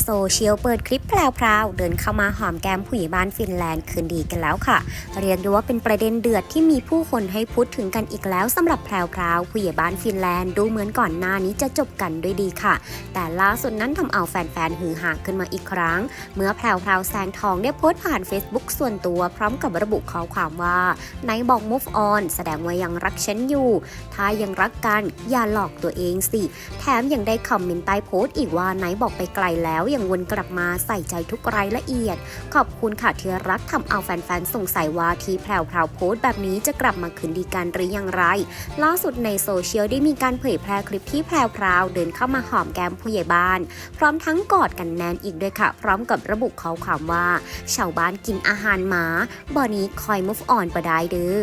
โซเชียลเปิดคลิปแพรวๆเดินเข้ามาหอมแก้มผู้ใหญ่บ้านฟินแลนด์คืนดีกันแล้วค่ะ เรียกได้ว่าเป็นประเด็นเดือดที่มีผู้คนให้พูดถึงกันอีกแล้วสำหรับแพรวๆผู้ใหญ่บ้านฟินแลนด์ดูเหมือนก่อนหน้านี้จะจบกันด้วยดีค่ะ แต่ล่าสุดนั้นทำเอาแฟนๆ ฮือฮาขึ้นมาอีกครั้ง เมื่อแพรวๆแสงทองได้โพสต์ผ่าน Facebook ส่วนตัว พร้อมกับระบุข้อความว่าไหนบอก move on แสดงว่ายังรักฉันอยู่ ถ้ายังรักกันอย่าหลอกตัวเองสิ แถมยังได้คอมเมนต์ใต้โพสต์อีกว่าไหนบอกไปไกลแล้วล้วยังวนกลับมาใส่ใจทุกรายละเอียด ขอบคุณค่ะที่รักทำเอาแฟนๆสงสัยว่าที่แพรวพราวโพสต์แบบนี้จะกลับมาคืนดีกันหรือยังไร ล่าสุดในโซเชียลได้มีการเผยแพร่คลิปที่แพรวพราวเดินเข้ามาหอมแก้มผู้ใหญ่บ้าน พร้อมทั้งกอดกันแน่นอีกด้วยค่ะ พร้อมกับระบุข้อความว่าชาวบ้านกินอาหารหมาบ่อนี้คอย move on ปได้เด้อ